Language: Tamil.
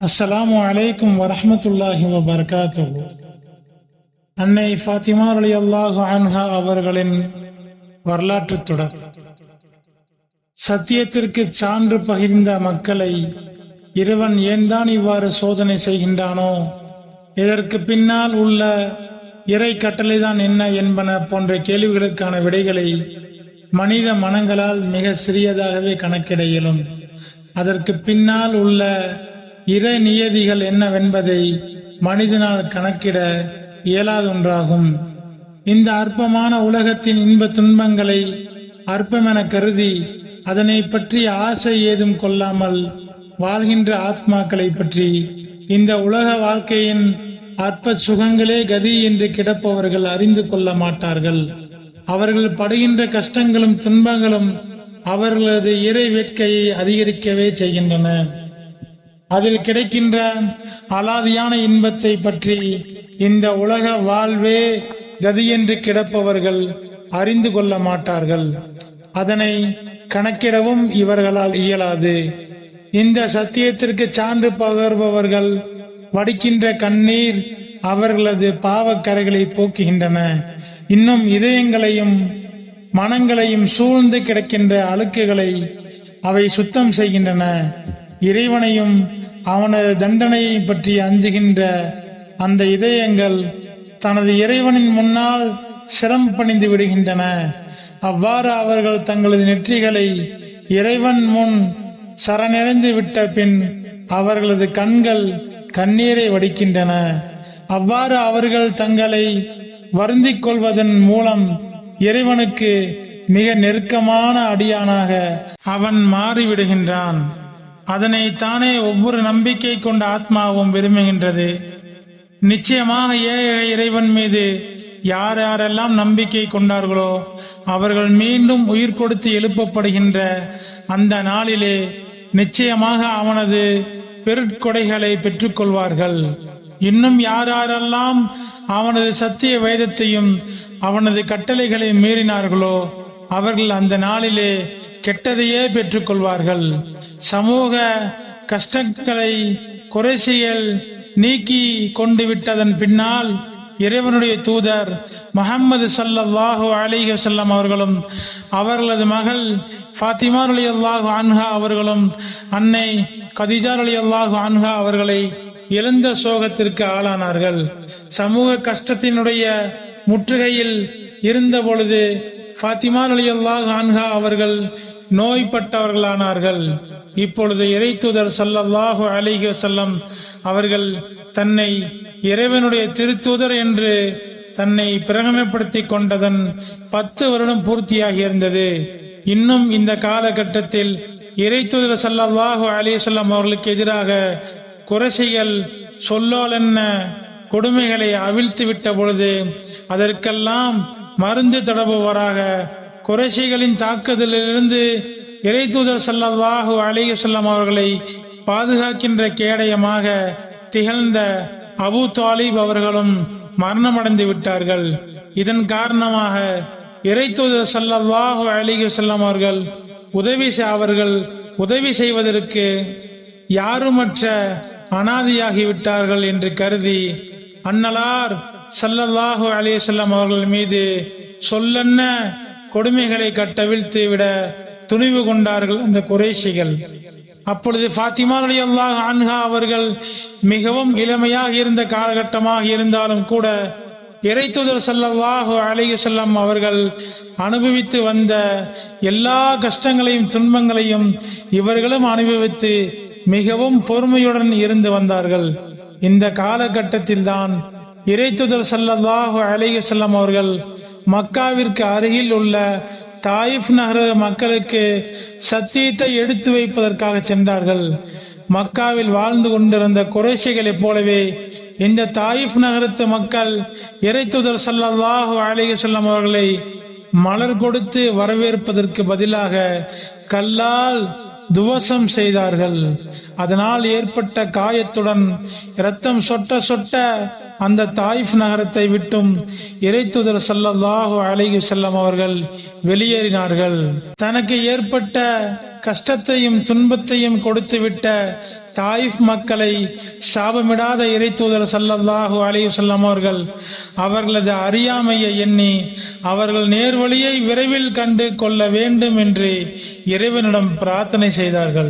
அஸ்ஸலாமு அலைக்கும் வரமத்துல்லாஹி வபர்காத்து அன்னை ஃபாத்திமா அலி அல்லாஹு அன்ஹா அவர்களின் வரலாற்று தொடர். சத்தியத்திற்கு சான்று பகிர்ந்த மக்களை இறைவன் ஏன்தான் இவ்வாறு சோதனை செய்கின்றானோ இதற்கு பின்னால் உள்ள இறை கட்டளைதான் என்ன என்பன போன்ற கேள்விகளுக்கான விடைகளை மனித மனங்களால் மிக சிறியதாகவே கணக்கிட இயலும். அதற்கு பின்னால் உள்ள இறை நியதிகள் என்னவென்பதை மனிதனால் கணக்கிட இயலாதொன்றாகும் இந்த அற்பமான உலகத்தின் இன்ப துன்பங்களை அற்பமென கருதி அதனை பற்றி ஆசை ஏதும் கொள்ளாமல் வாழ்கின்ற ஆத்மாக்களை பற்றி இந்த உலக வாழ்க்கையின் அற்ப சுகங்களே கதி என்று கிடப்பவர்கள் அறிந்து கொள்ள மாட்டார்கள். அவர்கள் படுகின்ற கஷ்டங்களும் துன்பங்களும் அவர்களது இறை வேட்கையை அதிகரிக்கவே செய்கின்றன. அதில் கிடைக்கின்ற அலாதியான இன்பத்தை பற்றி இந்த உலக வாழ்வே கதியென்று கிடப்பவர்கள் அறிந்து கொள்ள மாட்டார்கள். அதனை கணக்கிடவும் இவர்களால் இயலாது. இந்த சத்தியத்திற்கு சான்று பகர்பவர்கள் வடிக்கின்ற கண்ணீர் அவர்களது பாவக்கரைகளை போக்குகின்றன. இன்னும் இதயங்களையும் மனங்களையும் சூழ்ந்து கிடக்கின்ற அழுக்குகளை அவை சுத்தம் செய்கின்றன. இறைவனையும் அவனது தண்டனையை பற்றி அஞ்சுகின்ற அந்த இதயங்கள் தனது இறைவனின் முன்னால் சிரம் பணிந்து விடுகின்றன. அவ்வாறு அவர்கள் தங்களது நெற்றிகளை இறைவன் முன் சரணடைந்து விட்ட பின் அவர்களது கண்கள் கண்ணீரை வடிக்கின்றன. அவ்வாறு அவர்கள் தங்களை வருந்திக் கொள்வதன் மூலம் இறைவனுக்கு மிக நெருக்கமான அடியானாக அவன் மாறிவிடுகின்றான். அதனை தானே ஒவ்வொரு நம்பிக்கை கொண்ட ஆத்மாவும் விரும்புகின்றது. நிச்சயமாக ஏக இறைவன் மீது யார் யாரெல்லாம் நம்பிக்கை கொண்டார்களோ அவர்கள் மீண்டும் உயிர் கொடுத்து எழுப்பப்படுகின்ற அந்த நாளிலே நிச்சயமாக அவனது பெருட்கொடைகளை பெற்றுக்கொள்வார்கள். இன்னும் யார் யாரெல்லாம் அவனது சத்திய வேதத்தையும் அவனது கட்டளைகளை மீறினார்களோ அவர்கள் அந்த நாளிலே கெட்டதையே பெற்றுக்கொள்வார்கள். சமூக கஷ்டங்களை குறைசியல் நீக்கி கொண்டு விட்டதன் பின்னால் இறைவனுடைய தூதர் முகமது சல்லாஹு அலிஹி வஸல்லம் அவர்களும் அவர்களது மகள் ஃபாத்திமா அலி அல்லாஹு அன்ஹா அவர்களும் அன்னை கதிஜா அலி அல்லாஹு அன்ஹா அவர்களை இழந்த சோகத்திற்கு ஆளானார்கள். சமூக கஷ்டத்தினுடைய முற்றுகையில் இருந்த பொழுது ஃபாத்திமா அலி அல்லாஹ் அன்ஹா அவர்கள் நோய்பட்டவர்களானார்கள். இப்பொழுது இறை தூதர் சல்லல்லாஹு அலிஹி வசல்லம் அவர்கள் தன்னை இறைவனுடைய திருத்தூதர் என்று தன்னை பிரகமப்படுத்தி கொண்டதன் பத்து வருடம் பூர்த்தியாகி இருந்தது. இன்னும் இந்த காலகட்டத்தில் இறை தூதர் சல்லல்லாஹு அலிசல்லாம் அவர்களுக்கு எதிராக குறைசைகள் சொல்லால் என்ன கொடுமைகளை அவிழ்த்து விட்ட பொழுது அதற்கெல்லாம் மருந்து தடவுவராக குறைசிகளின் தாக்குதலிலிருந்து இறை தூதர் சல்லல்லாஹு அலிஹி செல்லம் அவர்களை பாதுகாக்கின்ற கேடயமாக திகழ்ந்த அபு தாலிப் அவர்களும் மரணமடைந்து விட்டார்கள். இதன் காரணமாக இறை தூதர் சல்லல்லாஹு அலிஹி செல்லம் அவர்கள் உதவி அவர்கள் உதவி செய்வதற்கு யாருமற்ற அனாதியாகிவிட்டார்கள் என்று கருதி அன்னலார் சல்லல்லாஹு அலிசல்லாம் அவர்கள் மீது சொல்லென்ன கொடுமைகளை கட்டவிழ்த்து விட துணிவு கொண்டார்கள் அந்த குறைசிகள் அப்பொழுது ஃபாத்திமா அல்லாஹ் அன்ஹா அவர்கள் மிகவும் இளமையாக இருந்த காலகட்டமாக இருந்தாலும் கூட இறைத்துதர் ஸல்லல்லாஹு அலைஹி செல்லம் அவர்கள் அனுபவித்து வந்த எல்லா கஷ்டங்களையும் துன்பங்களையும் இவர்களும் அனுபவித்து மிகவும் பொறுமையுடன் இருந்து வந்தார்கள். இந்த காலகட்டத்தில் தான் இறைத்துதர் ஸல்லல்லாஹு அலைஹி வஸல்லம் அவர்கள் மக்காவிற்கு அருகில் உள்ள தாயிஃப் நகர மக்களுக்கு சத்தியத்தை எடுத்து வைப்பதற்காக சென்றார்கள். மக்காவில் வாழ்ந்து கொண்டிருந்த குறைசைகளைப் போலவே இந்த தாயிஃப் நகரத்து மக்கள் இறைத்துதர் ஸல்லல்லாஹு அலைஹி வஸல்லம் அவர்களை மலர் கொடுத்து வரவேற்பதற்கு பதிலாக கல்லால் துவசம் செய்தார்கள். அதனால் ஏற்பட்ட காயத்துடன் இரத்தம் சொட்ட சொட்ட அந்த தாயிஃப் நகரத்தை விட்டும் இறைத்துதர் செல்லதாக அழகி செல்லம் அவர்கள் வெளியேறினார்கள். தனக்கு ஏற்பட்ட கஷ்டத்தையும் துன்பத்தையும் கொடுத்துவிட்ட தாயிஃப் மக்களை சாபமிடாத இறைத்தூதர் சல்லல்லாஹு அலைஹி வஸல்லம் அவர்கள் அவர்களது அறியாமையை எண்ணி அவர்கள் நேர்வழியை விரைவில் கண்டு கொள்ள வேண்டும் என்று இறைவனிடம் பிரார்த்தனை செய்தார்கள்.